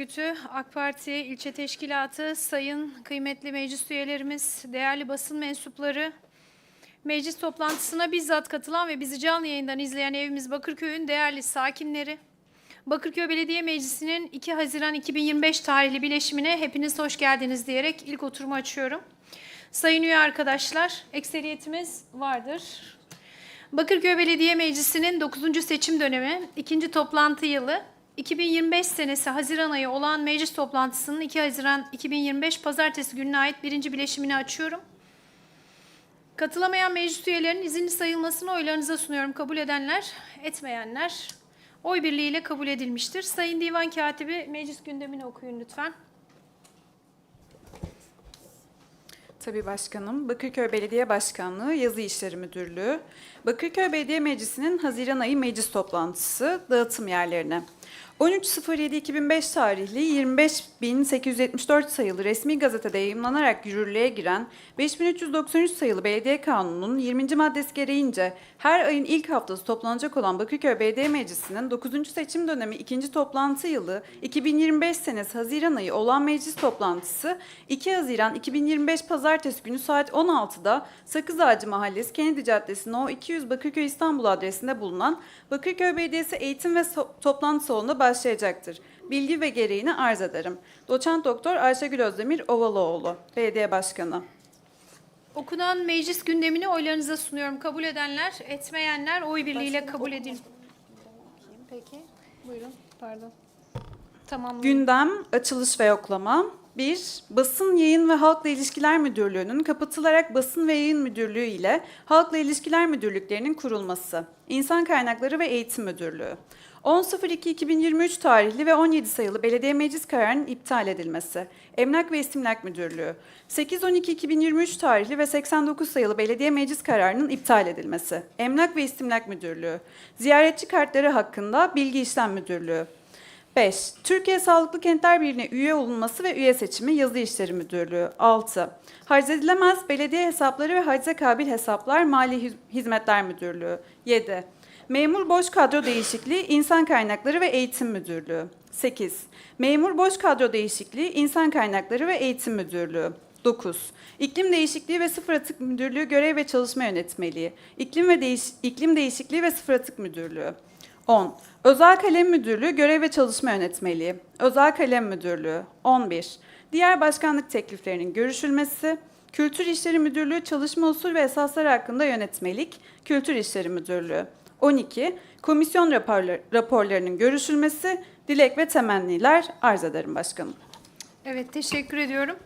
Örgütü, AK Parti İlçe Teşkilatı, sayın kıymetli meclis üyelerimiz, değerli basın mensupları, meclis toplantısına bizzat katılan ve bizi canlı yayından izleyen evimiz Bakırköy'ün değerli sakinleri, Bakırköy Belediye Meclisi'nin 2 Haziran 2025 tarihli bileşimine hepiniz hoş geldiniz diyerek ilk oturumu açıyorum. Sayın üye arkadaşlar, ekseriyetimiz vardır. Bakırköy Belediye Meclisi'nin 9. seçim dönemi, ikinci toplantı yılı, 2025 senesi Haziran ayı olan meclis toplantısının 2 Haziran 2025 Pazartesi gününe ait birinci bileşimini açıyorum. Katılamayan meclis üyelerinin izinli sayılmasını oylarınıza sunuyorum. Kabul edenler, etmeyenler oy birliğiyle kabul edilmiştir. Sayın Divan Katibi meclis gündemini okuyun lütfen. Tabii başkanım. Bakırköy Belediye Başkanlığı Yazı İşleri Müdürlüğü. Bakırköy Belediye Meclisi'nin Haziran ayı meclis toplantısı dağıtım yerlerine. 13.07.2005 tarihli 25.874 sayılı resmi gazetede yayımlanarak yürürlüğe giren 5393 sayılı Belediye Kanunu'nun 20. maddesi gereğince her ayın ilk haftası toplanacak olan Bakırköy Belediye Meclisi'nin 9. seçim dönemi 2. toplantı yılı 2025 senesi Haziran ayı olan meclis toplantısı 2 Haziran 2025 Pazartesi günü saat 16'da Sakız Ağacı Mahallesi Kennedy Caddesi No 200 Bakırköy İstanbul adresinde bulunan Bakırköy Belediyesi Eğitim ve Toplantı Salonu'nda başlayacaktır. Bilgi ve gereğini arz ederim. Doçent Doktor Ayşegül Özdemir Ovalıoğlu, Belediye Başkanı. Okunan meclis gündemini oylarınıza sunuyorum. Kabul edenler, etmeyenler oy birliğiyle kabul edil. Peki, buyurun. Pardon. Tamam. Gündem, açılış ve yoklama. 1. Basın Yayın ve Halkla İlişkiler Müdürlüğü'nün kapatılarak Basın ve Yayın Müdürlüğü ile Halkla İlişkiler Müdürlüklerinin kurulması. İnsan Kaynakları ve Eğitim Müdürlüğü. 10.02.2023 tarihli ve 17 sayılı Belediye Meclis kararının iptal edilmesi. Emlak ve İstimlak Müdürlüğü. 8.12.2023 tarihli ve 89 sayılı Belediye Meclis kararının iptal edilmesi. Emlak ve İstimlak Müdürlüğü. Ziyaretçi kartları hakkında Bilgi İşlem Müdürlüğü. 5. Türkiye Sağlıklı Kentler Birliği'ne üye olunması ve üye seçimi Yazı İşleri Müdürlüğü. 6. Haczedilemez belediye hesapları ve hacze kabil hesaplar Mali Hiz- Hizmetler Müdürlüğü. 7. Memur boş kadro değişikliği İnsan Kaynakları ve Eğitim Müdürlüğü. 8. Memur boş kadro değişikliği İnsan Kaynakları ve Eğitim Müdürlüğü. 9. İklim Değişikliği ve Sıfır Atık Müdürlüğü Görev ve Çalışma Yönetmeliği. İklim ve Değiş- İklim Değişikliği ve Sıfır Atık Müdürlüğü. 10. Özel Kalem Müdürlüğü Görev ve Çalışma Yönetmeliği. Özel Kalem Müdürlüğü. 11. Diğer başkanlık tekliflerinin görüşülmesi. Kültür İşleri Müdürlüğü Çalışma Usul ve Esasları hakkında yönetmelik. Kültür İşleri Müdürlüğü. 12. Komisyon raporları, raporlarının görüşülmesi. Dilek ve temenniler arz ederim başkanım. Evet, teşekkür ediyorum.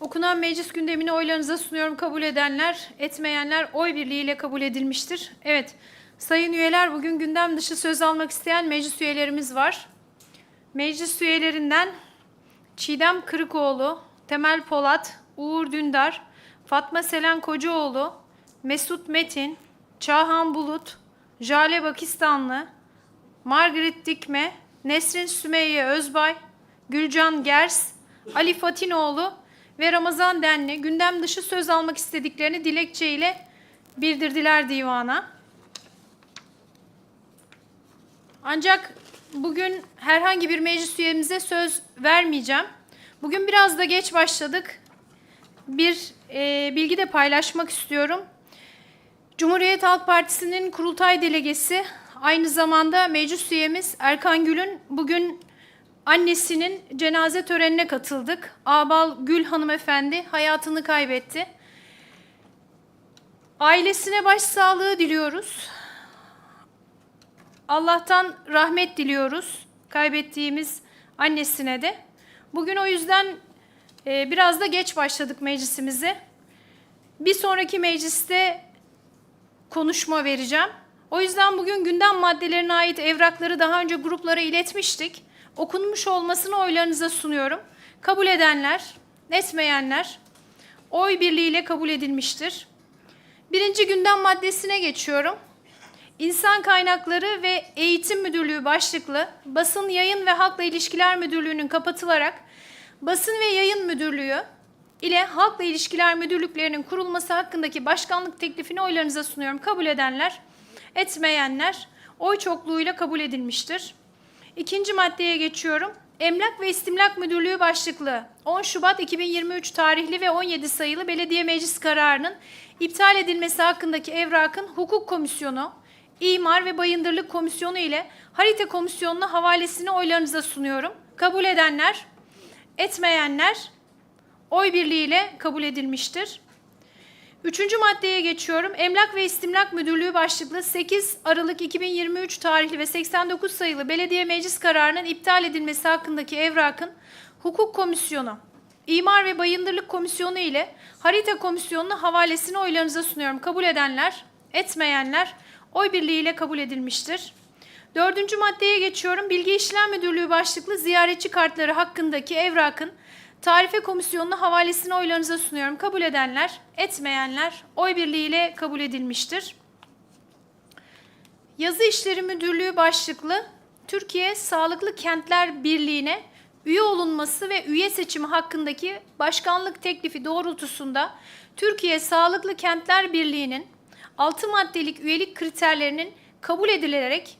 Okunan meclis gündemini oylarınıza sunuyorum. Kabul edenler, etmeyenler oy birliğiyle kabul edilmiştir. Evet, sayın üyeler bugün gündem dışı söz almak isteyen meclis üyelerimiz var. Meclis üyelerinden Çiğdem Kırıkoğlu, Temel Polat, Uğur Dündar, Fatma Selen Kocaoğlu, Mesut Metin, Çağhan Bulut, Jale Pakistanlı, Margaret Dikme, Nesrin Sümeyye Özbay, Gülcan Gers, Ali Fatinoğlu ve Ramazan Denli gündem dışı söz almak istediklerini dilekçe ile bildirdiler divana. Ancak bugün herhangi bir meclis üyemize söz vermeyeceğim. Bugün biraz da geç başladık. Bir e, bilgi de paylaşmak istiyorum. Cumhuriyet Halk Partisi'nin kurultay delegesi, aynı zamanda meclis üyemiz Erkan Gül'ün bugün annesinin cenaze törenine katıldık. Ağbal Gül hanımefendi hayatını kaybetti. Ailesine başsağlığı diliyoruz. Allah'tan rahmet diliyoruz kaybettiğimiz annesine de. Bugün o yüzden e, biraz da geç başladık meclisimize. Bir sonraki mecliste konuşma vereceğim. O yüzden bugün gündem maddelerine ait evrakları daha önce gruplara iletmiştik. Okunmuş olmasını oylarınıza sunuyorum. Kabul edenler, etmeyenler oy birliğiyle kabul edilmiştir. Birinci gündem maddesine geçiyorum. İnsan Kaynakları ve Eğitim Müdürlüğü başlıklı Basın Yayın ve Halkla İlişkiler Müdürlüğü'nün kapatılarak Basın ve Yayın Müdürlüğü ile Halkla İlişkiler Müdürlüklerinin kurulması hakkındaki başkanlık teklifini oylarınıza sunuyorum. Kabul edenler, etmeyenler oy çokluğuyla kabul edilmiştir. İkinci maddeye geçiyorum. Emlak ve İstimlak Müdürlüğü başlıklı 10 Şubat 2023 tarihli ve 17 sayılı belediye meclis kararının iptal edilmesi hakkındaki evrakın hukuk komisyonu, imar ve bayındırlık komisyonu ile harita komisyonuna havalesini oylarınıza sunuyorum. Kabul edenler, etmeyenler oy birliğiyle kabul edilmiştir. Üçüncü maddeye geçiyorum. Emlak ve İstimlak Müdürlüğü başlıklı 8 Aralık 2023 tarihli ve 89 sayılı belediye meclis kararının iptal edilmesi hakkındaki evrakın hukuk komisyonu, imar ve bayındırlık komisyonu ile harita komisyonuna havalesini oylarınıza sunuyorum. Kabul edenler, etmeyenler oy birliğiyle kabul edilmiştir. Dördüncü maddeye geçiyorum. Bilgi İşlem Müdürlüğü başlıklı ziyaretçi kartları hakkındaki evrakın tarife komisyonuna havalesini oylarınıza sunuyorum. Kabul edenler, etmeyenler oy birliğiyle kabul edilmiştir. Yazı İşleri Müdürlüğü başlıklı Türkiye Sağlıklı Kentler Birliği'ne üye olunması ve üye seçimi hakkındaki başkanlık teklifi doğrultusunda Türkiye Sağlıklı Kentler Birliği'nin 6 maddelik üyelik kriterlerinin kabul edilerek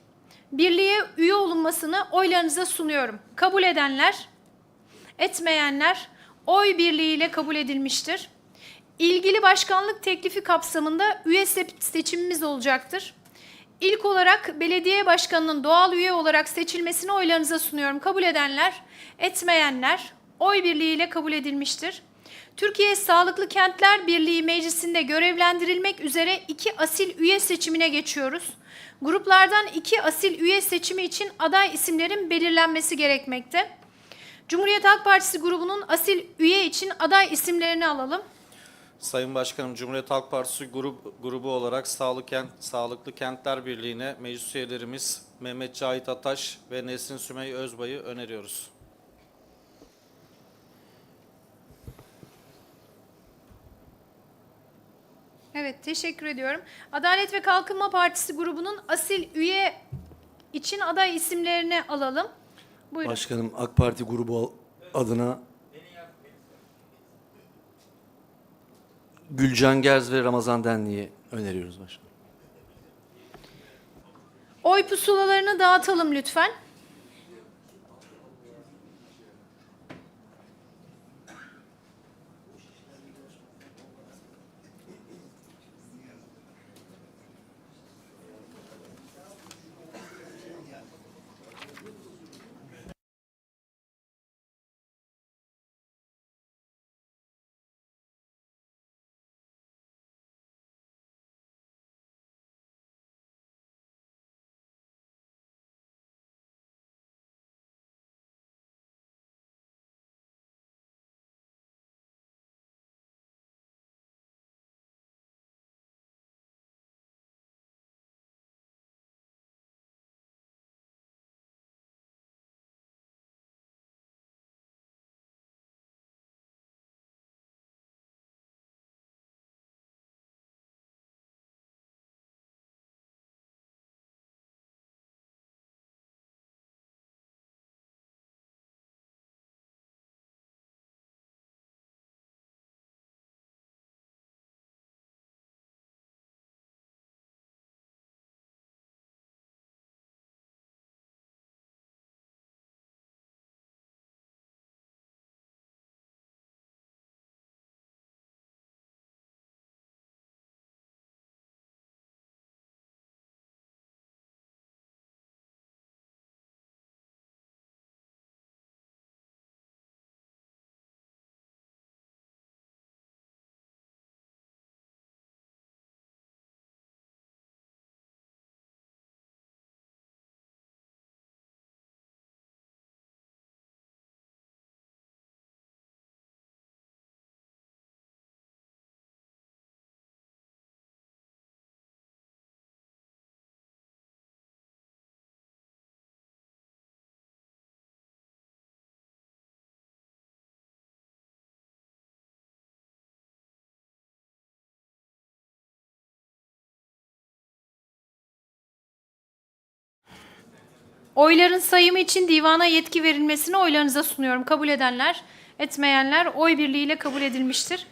birliğe üye olunmasını oylarınıza sunuyorum. Kabul edenler, etmeyenler oy birliğiyle kabul edilmiştir. İlgili başkanlık teklifi kapsamında üye se- seçimimiz olacaktır. İlk olarak belediye başkanının doğal üye olarak seçilmesini oylarınıza sunuyorum. Kabul edenler, etmeyenler oy birliğiyle kabul edilmiştir. Türkiye Sağlıklı Kentler Birliği Meclisi'nde görevlendirilmek üzere iki asil üye seçimine geçiyoruz. Gruplardan iki asil üye seçimi için aday isimlerin belirlenmesi gerekmekte. Cumhuriyet Halk Partisi grubunun asil üye için aday isimlerini alalım. Sayın Başkanım, Cumhuriyet Halk Partisi grup, grubu olarak Sağlık Kent, Sağlıklı Kentler Birliği'ne meclis üyelerimiz Mehmet Cahit Ataş ve Nesrin Sümey Özbay'ı öneriyoruz. Evet, teşekkür ediyorum. Adalet ve Kalkınma Partisi grubunun asil üye için aday isimlerini alalım. Buyurun. Başkanım AK Parti grubu adına Gülcan Gerz ve Ramazan Denli'yi öneriyoruz başkanım. Oy pusulalarını dağıtalım lütfen. Oyların sayımı için divana yetki verilmesini oylarınıza sunuyorum. Kabul edenler, etmeyenler oy birliğiyle kabul edilmiştir.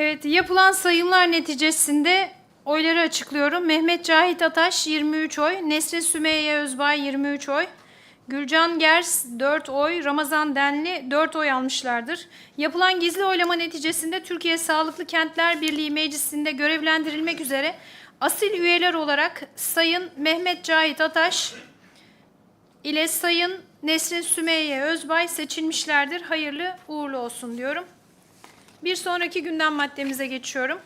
Evet, yapılan sayımlar neticesinde oyları açıklıyorum. Mehmet Cahit Ataş 23 oy, Nesrin Sümeyye Özbay 23 oy, Gürcan Gers 4 oy, Ramazan Denli 4 oy almışlardır. Yapılan gizli oylama neticesinde Türkiye Sağlıklı Kentler Birliği Meclisi'nde görevlendirilmek üzere asil üyeler olarak Sayın Mehmet Cahit Ataş ile Sayın Nesrin Sümeyye Özbay seçilmişlerdir. Hayırlı uğurlu olsun diyorum. Bir sonraki gündem maddemize geçiyorum.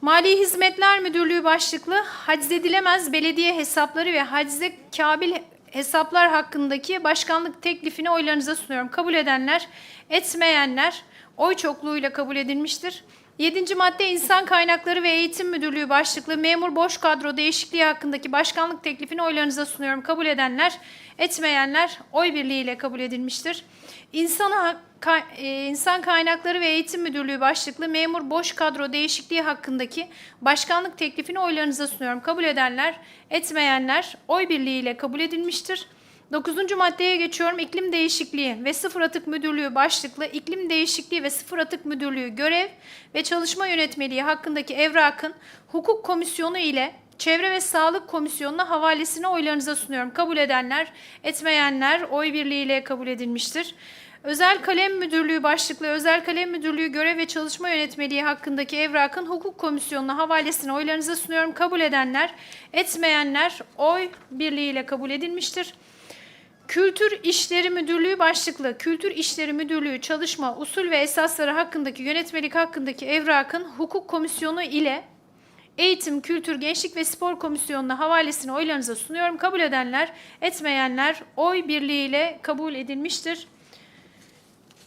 Mali Hizmetler Müdürlüğü başlıklı haczedilemez belediye hesapları ve hacze kabil hesaplar hakkındaki başkanlık teklifini oylarınıza sunuyorum. Kabul edenler, etmeyenler oy çokluğuyla kabul edilmiştir. Yedinci madde İnsan Kaynakları ve Eğitim Müdürlüğü başlıklı memur boş kadro değişikliği hakkındaki başkanlık teklifini oylarınıza sunuyorum. Kabul edenler, etmeyenler oy birliğiyle kabul edilmiştir. İnsan, Ha- Ka- e, İnsan Kaynakları ve Eğitim Müdürlüğü başlıklı memur boş kadro değişikliği hakkındaki başkanlık teklifini oylarınıza sunuyorum. Kabul edenler, etmeyenler oy birliğiyle kabul edilmiştir. Dokuzuncu maddeye geçiyorum. İklim Değişikliği ve Sıfır Atık Müdürlüğü başlıklı İklim Değişikliği ve Sıfır Atık Müdürlüğü görev ve çalışma yönetmeliği hakkındaki evrakın Hukuk Komisyonu ile Çevre ve Sağlık Komisyonu'na havalesini oylarınıza sunuyorum. Kabul edenler, etmeyenler oy birliğiyle kabul edilmiştir. Özel Kalem Müdürlüğü başlıklı Özel Kalem Müdürlüğü görev ve çalışma yönetmeliği hakkındaki evrakın Hukuk Komisyonu'na havalesini oylarınıza sunuyorum. Kabul edenler, etmeyenler oy birliğiyle kabul edilmiştir. Kültür İşleri Müdürlüğü başlıklı Kültür İşleri Müdürlüğü çalışma usul ve esasları hakkındaki yönetmelik hakkındaki evrakın Hukuk Komisyonu ile Eğitim, Kültür, Gençlik ve Spor Komisyonu'na havalesini oylarınıza sunuyorum. Kabul edenler, etmeyenler oy birliğiyle kabul edilmiştir.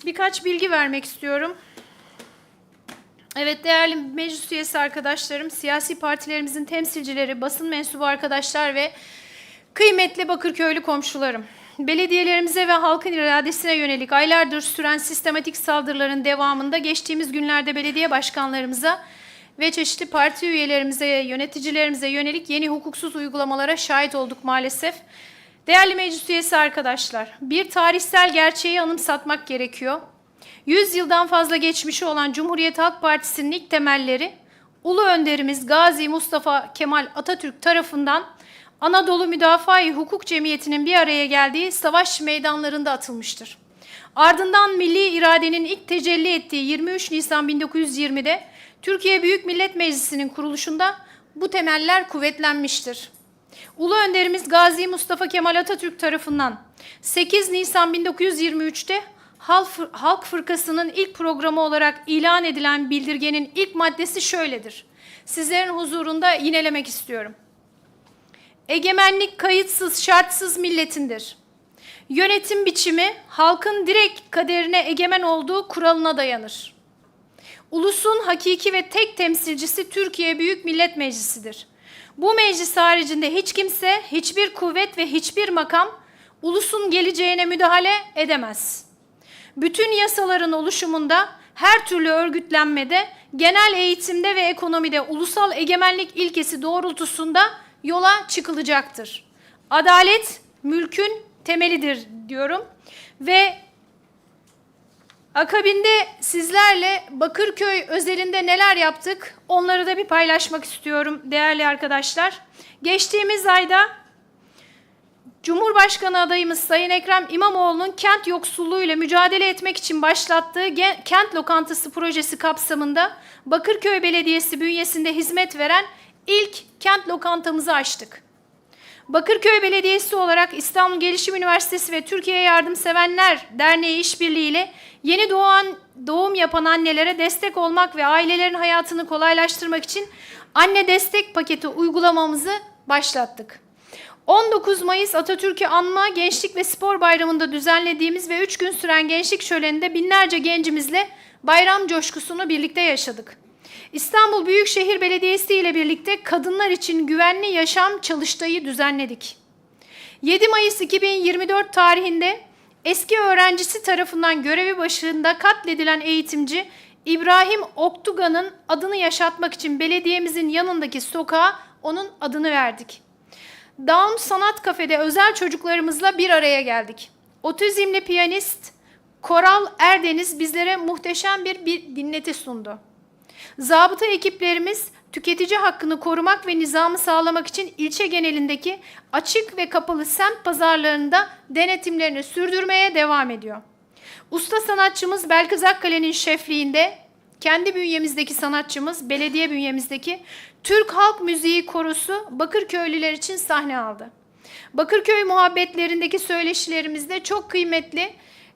Birkaç bilgi vermek istiyorum. Evet değerli meclis üyesi arkadaşlarım, siyasi partilerimizin temsilcileri, basın mensubu arkadaşlar ve kıymetli Bakırköylü komşularım. Belediyelerimize ve halkın iradesine yönelik aylardır süren sistematik saldırıların devamında geçtiğimiz günlerde belediye başkanlarımıza ve çeşitli parti üyelerimize, yöneticilerimize yönelik yeni hukuksuz uygulamalara şahit olduk maalesef. Değerli meclis üyesi arkadaşlar, bir tarihsel gerçeği anımsatmak gerekiyor. 100 yıldan fazla geçmişi olan Cumhuriyet Halk Partisi'nin ilk temelleri Ulu Önderimiz Gazi Mustafa Kemal Atatürk tarafından Anadolu Müdafaa-i Hukuk Cemiyeti'nin bir araya geldiği savaş meydanlarında atılmıştır. Ardından milli iradenin ilk tecelli ettiği 23 Nisan 1920'de Türkiye Büyük Millet Meclisi'nin kuruluşunda bu temeller kuvvetlenmiştir. Ulu Önderimiz Gazi Mustafa Kemal Atatürk tarafından 8 Nisan 1923'te Halk Fır- Halk Fırkası'nın ilk programı olarak ilan edilen bildirgenin ilk maddesi şöyledir. Sizlerin huzurunda yinelemek istiyorum. Egemenlik kayıtsız, şartsız milletindir. Yönetim biçimi halkın direkt kaderine egemen olduğu kuralına dayanır. Ulusun hakiki ve tek temsilcisi Türkiye Büyük Millet Meclisi'dir. Bu meclis haricinde hiç kimse, hiçbir kuvvet ve hiçbir makam ulusun geleceğine müdahale edemez. Bütün yasaların oluşumunda, her türlü örgütlenmede, genel eğitimde ve ekonomide ulusal egemenlik ilkesi doğrultusunda yola çıkılacaktır. Adalet mülkün temelidir diyorum ve Akabinde sizlerle Bakırköy özelinde neler yaptık onları da bir paylaşmak istiyorum değerli arkadaşlar. Geçtiğimiz ayda Cumhurbaşkanı adayımız Sayın Ekrem İmamoğlu'nun kent yoksulluğuyla mücadele etmek için başlattığı kent lokantası projesi kapsamında Bakırköy Belediyesi bünyesinde hizmet veren ilk kent lokantamızı açtık. Bakırköy Belediyesi olarak İstanbul Gelişim Üniversitesi ve Türkiye Yardımsevenler Derneği işbirliğiyle yeni doğan doğum yapan annelere destek olmak ve ailelerin hayatını kolaylaştırmak için anne destek paketi uygulamamızı başlattık. 19 Mayıs Atatürk'ü anma Gençlik ve Spor Bayramı'nda düzenlediğimiz ve 3 gün süren gençlik şöleninde binlerce gencimizle bayram coşkusunu birlikte yaşadık. İstanbul Büyükşehir Belediyesi ile birlikte kadınlar için güvenli yaşam çalıştayı düzenledik. 7 Mayıs 2024 tarihinde eski öğrencisi tarafından görevi başında katledilen eğitimci İbrahim Oktugan'ın adını yaşatmak için belediyemizin yanındaki sokağa onun adını verdik. Down Sanat Kafede özel çocuklarımızla bir araya geldik. Otizmli piyanist Koral Erdeniz bizlere muhteşem bir, bir dinleti sundu. Zabıta ekiplerimiz tüketici hakkını korumak ve nizamı sağlamak için ilçe genelindeki açık ve kapalı semt pazarlarında denetimlerini sürdürmeye devam ediyor. Usta sanatçımız Belkıs Akkale'nin şefliğinde kendi bünyemizdeki sanatçımız, belediye bünyemizdeki Türk Halk Müziği Korosu Bakırköylüler için sahne aldı. Bakırköy muhabbetlerindeki söyleşilerimizde çok kıymetli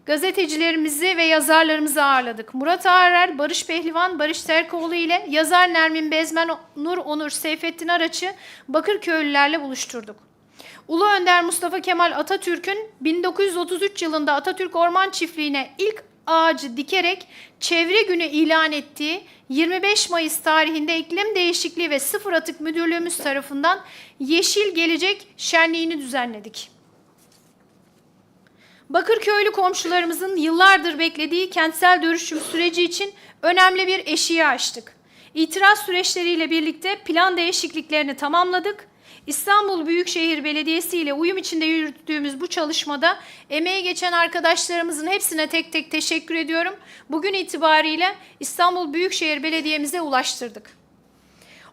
gazetecilerimizi ve yazarlarımızı ağırladık. Murat Ağarer, Barış Pehlivan, Barış Terkoğlu ile yazar Nermin Bezmen, Nur Onur, Seyfettin Araç'ı Bakırköylülerle buluşturduk. Ulu Önder Mustafa Kemal Atatürk'ün 1933 yılında Atatürk Orman Çiftliği'ne ilk ağacı dikerek çevre günü ilan ettiği 25 Mayıs tarihinde iklim değişikliği ve sıfır atık müdürlüğümüz tarafından Yeşil Gelecek şenliğini düzenledik. Bakırköylü komşularımızın yıllardır beklediği kentsel dönüşüm süreci için önemli bir eşiği açtık. İtiraz süreçleriyle birlikte plan değişikliklerini tamamladık. İstanbul Büyükşehir Belediyesi ile uyum içinde yürüttüğümüz bu çalışmada emeği geçen arkadaşlarımızın hepsine tek tek teşekkür ediyorum. Bugün itibariyle İstanbul Büyükşehir Belediye'mize ulaştırdık.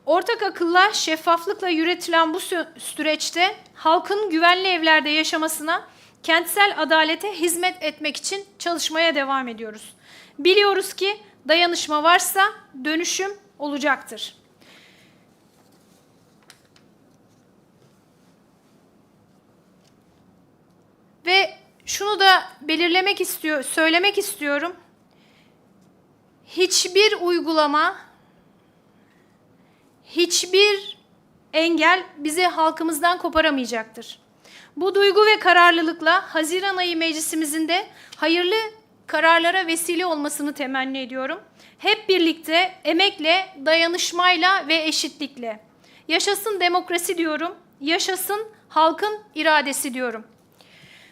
Ortak akılla, şeffaflıkla yürütülen bu sü- süreçte halkın güvenli evlerde yaşamasına, kentsel adalete hizmet etmek için çalışmaya devam ediyoruz. Biliyoruz ki dayanışma varsa dönüşüm olacaktır. Ve şunu da belirlemek istiyor, söylemek istiyorum. Hiçbir uygulama hiçbir engel bizi halkımızdan koparamayacaktır. Bu duygu ve kararlılıkla Haziran ayı meclisimizin de hayırlı kararlara vesile olmasını temenni ediyorum. Hep birlikte emekle, dayanışmayla ve eşitlikle. Yaşasın demokrasi diyorum, yaşasın halkın iradesi diyorum.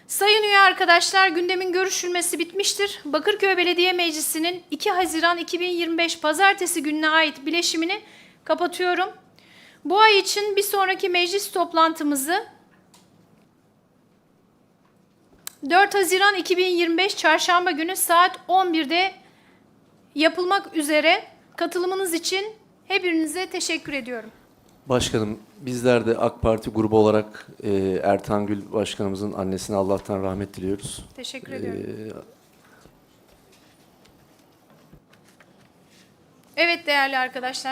Sayın üye arkadaşlar gündemin görüşülmesi bitmiştir. Bakırköy Belediye Meclisi'nin 2 Haziran 2025 Pazartesi gününe ait bileşimini kapatıyorum. Bu ay için bir sonraki meclis toplantımızı 4 Haziran 2025 Çarşamba günü saat 11'de yapılmak üzere katılımınız için hepinize teşekkür ediyorum. Başkanım bizler de AK Parti grubu olarak e, Ertan Gül Başkanımızın annesine Allah'tan rahmet diliyoruz. Teşekkür ediyorum. E, Evet değerli arkadaşlar.